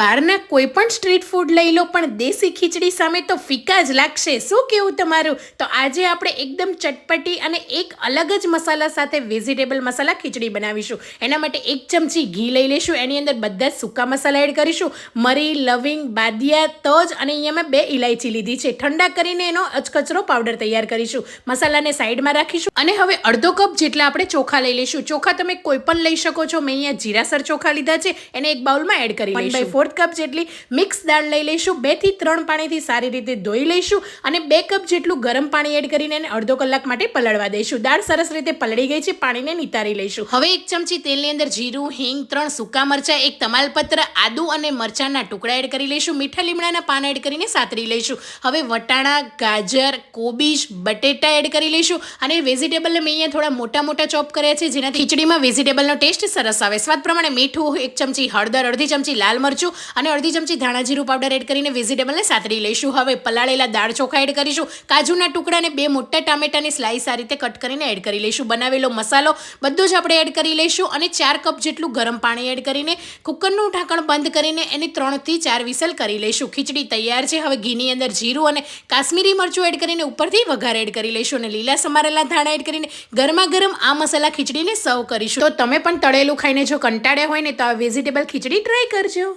બહારના કોઈ પણ સ્ટ્રીટ ફૂડ લઈ લો પણ દેશી ખીચડી સામે તો ફીકા જ લાગશે. શું કેવું તમારું? તો આજે આપણે એકદમ ચટપટી અને એક અલગ જ મસાલા સાથે વેજીટેબલ મસાલા ખીચડી બનાવીશું. એના માટે એક ચમચી ઘી લઈ લઈશું એની અંદર બધા સૂકા મસાલા એડ કરીશું. મરી લવિંગ બાદિયા તજ અને અહીંયા મેં બે ઇલાયચી લીધી છે. ઠંડા કરીને એનો અચકચરો પાવડર તૈયાર કરીશું. મસાલાને સાઈડમાં રાખીશું. અને હવે અડધો કપ જેટલા આપણે ચોખા લઈ લઈશું. ચોખા તમે કોઈ પણ લઈ શકો છો. મેં અહીંયા જીરાસર ચોખા લીધા છે. એને એક બાઉલમાં એડ કરી લઈશું. ફોર્થ કપ જેટલી મિક્સ દાળ લઈ લઈશું. બેથી ત્રણ પાણીથી સારી રીતે ધોઈ લઈશું અને બે કપ જેટલું ગરમ પાણી એડ કરીને એને અડધો કલાક માટે પલળવા દઈશું. દાળ સરસ રીતે પલળી ગઈ છે, પાણીને નિતારી લઈશું. હવે એક ચમચી તેલની અંદર જીરું, હિંગ, ત્રણ સૂકા મરચાં, એક તમાલપત્ર, આદુ અને મરચાંના ટુકડા એડ કરી લઈશું. મીઠા લીમડાના પાન એડ કરીને સાતરી લઈશું. હવે વટાણા, ગાજર, કોબીજ, બટેટા એડ કરી લઈશું અને વેજીટેબલને મેં અહીંયા થોડા મોટા મોટા ચોપ કર્યા છે, જેનાથી ખીચડીમાં વેજીટેબલનો ટેસ્ટ સરસ આવે. સ્વાદ પ્રમાણે મીઠું, એક ચમચી હળદર, અડધી ચમચી લાલ મરચું અને અડધી ચમચી ધાણા જીરું પાવડર એડ કરીને વેજીટેબલને સાતરી લઈશું. હવે પલાળેલા દાળ ચોખા એડ કરીશું. કાજુના ટુકડાને બે મોટા ટામેટાની સ્લાઈસ આ રીતે કટ કરીને એડ કરી લઈશું. બનાવેલો મસાલો બધો જ આપણે એડ કરી લઈશું અને ચાર કપ જેટલું ગરમ પાણી એડ કરીને કુકરનું ઢાંકણ બંધ કરીને એને ત્રણથી ચાર વિસલ કરી લઈશું. ખીચડી તૈયાર છે. હવે ઘીની અંદર જીરું અને કાશ્મીરી મરચું એડ કરીને ઉપરથી વઘાર એડ કરી લઈશું અને લીલા સમારેલા ધાણા એડ કરીને ગરમા ગરમ આ મસાલા ખીચડીને સર્વ કરીશું. તો તમે પણ તળેલું ખાઈને જો કંટાળ્યા હોય ને તો આ વેજીટેબલ ખીચડી ટ્રાય કરજો.